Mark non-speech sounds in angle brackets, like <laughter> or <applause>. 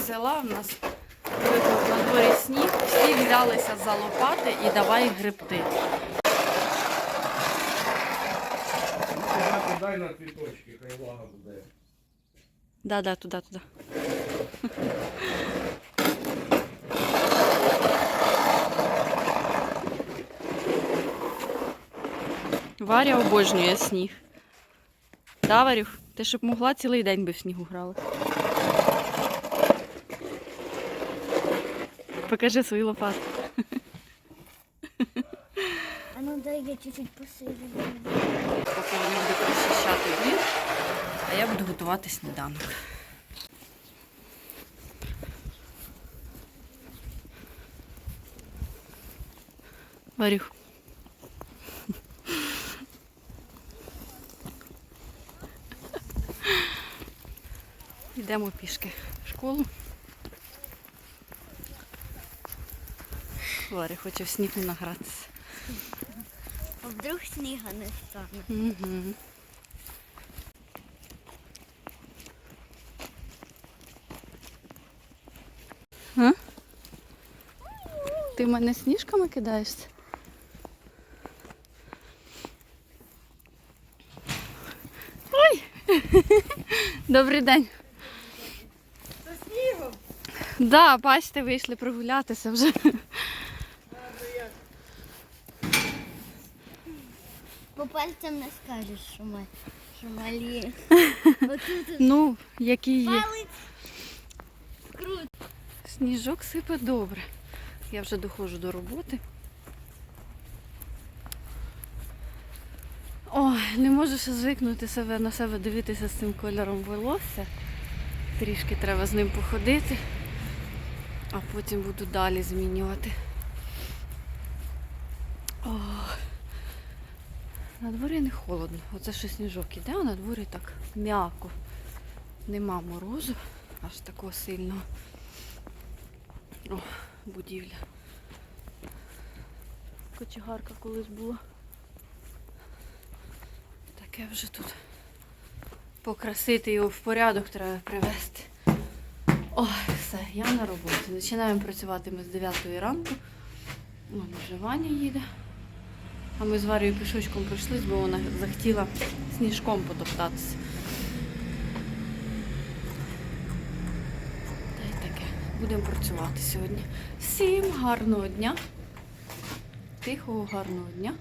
села, у нас випав на дворі сніг, всі взялися за лопати і давай гребти. Дай на квіточки, хай влага буде. Да-да, туди, туди. Варя обожнює сніг. Да, Варюх? Ти щоб могла цілий день би в снігу грала. Покажи свою лопату. А ну дай я чуть-чуть посилю. Поки вони будуть розчищати двір, а я буду готувати сніданок. Варюх. Йдемо пішки в школу. Варя хоче в сніг не награтися. А вдруг сніга не стане. Угу. А? Ти в мене сніжками кидаєшся? Ой! <laughs> Добрий день. З снігом? Да, бачите, вийшли прогулятися вже. По пальцям не скажеш, що ми що малі. <laughs> Отут Ну, які є. палець. Сніжок сипе добре. Я вже доходжу до роботи. Ой, не можу ще звикнути себе на себе дивитися з цим кольором волосся. Трішки треба з ним походити, а потім буду далі змінювати. На дворі не холодно. Оце ще сніжок іде, а на дворі так м'яко. Нема морозу, аж такого сильного. О, будівля. Кочегарка колись була. Таке вже тут. Покрасити його в порядок треба привезти. Ой, все, я на роботі. Починаємо працювати ми з 9 ранку. Вон вже Ваня їде. А ми з Варією пішочком пройшлись, бо вона захотіла сніжком потоптатися. Та й таке. Будемо працювати сьогодні. Всім гарного дня. Тихого, гарного дня.